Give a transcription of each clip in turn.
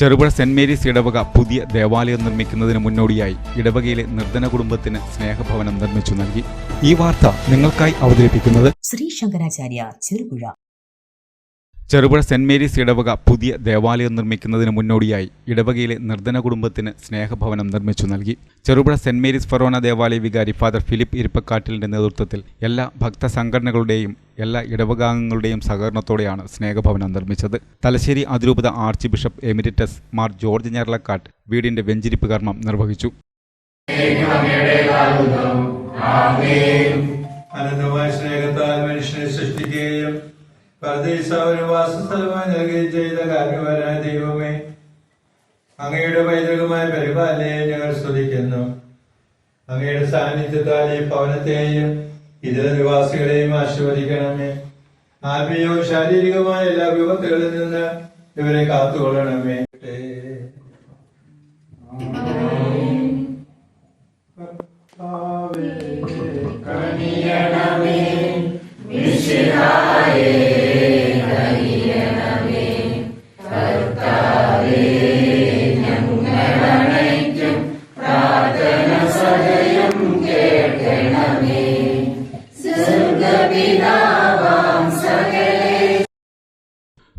Cherupuzha saint Mary's ഇടവക പുതിയ ദേവാലയം നിർമ്മിക്കുന്നതിന് മുന്നോടിയായി ഇടവകയിലെ നിർധന കുടുംബത്തിന് സ്നേഹഭവനം നിർമ്മിച്ചു നൽകി. ഈ വാർത്ത നിങ്ങൾക്കായി അവതരിപ്പിക്കുന്നത് ശ്രീ ശങ്കരാചാര്യ ചെറുപുഴ. ചെറുപുഴ സെന്റ് മേരീസ് ഇടവക പുതിയ ദേവാലയം നിർമ്മിക്കുന്നതിന് മുന്നോടിയായി ഇടവകയിലെ നിർധന കുടുംബത്തിന് സ്നേഹഭവനം നിർമ്മിച്ചു നൽകി. ചെറുപുഴ സെന്റ് മേരീസ് ഫെറോന ദേവാലയ വികാരി ഫാദർ ഫിലിപ്പ് ഇരുപ്പക്കാട്ടിലിന്റെ നേതൃത്വത്തിൽ എല്ലാ ഭക്ത സംഘടനകളുടെയും എല്ലാ ഇടവകാംഗങ്ങളുടെയും സഹകരണത്തോടെയാണ് സ്നേഹഭവനം നിർമ്മിച്ചത്. തലശ്ശേരി അതിരൂപത archbishop emeritus Mar George Njaralakatt വീടിന്റെ വെഞ്ചിരിപ്പ് കർമ്മം നിർവഹിച്ചു. മനുഷ്യനെ സൃഷ്ടിക്കുകയും പരദേശ വാസസ്ഥലമായി നൽകുകയും ചെയ്ത കാരണവരായ ദൈവമേ അങ്ങയുടെ പൈതൃകമായ പരിപാലനയെ ഞങ്ങൾ സ്തുതിക്കുന്നു. അങ്ങയുടെ സാന്നിധ്യത്താൽ ഈ ഭവനത്തെയും ഇതര നിവാസികളെയും ആശീർവദിക്കണമേ. ആത്മീയവും ശാരീരികവുമായ എല്ലാ വിപത്തുകളിൽ നിന്ന് ഇവരെ കാത്തുകൊള്ളണമേ.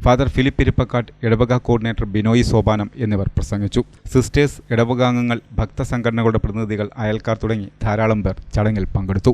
ഫാദർ ഫിലിപ്പ് ഇരിപ്പക്കാട്ട് ഇടവക കോർഡിനേറ്റർ ബിനോയ് സോപാനം എന്നിവർ പ്രസംഗിച്ചു. സിസ്റ്റേഴ്സ് ഇടവകാംഗങ്ങൾ ഭക്തസംഘടനകളുടെ പ്രതിനിധികൾ അയൽക്കാർ തുടങ്ങി ധാരാളം പേർ ചടങ്ങിൽ പങ്കെടുത്തു.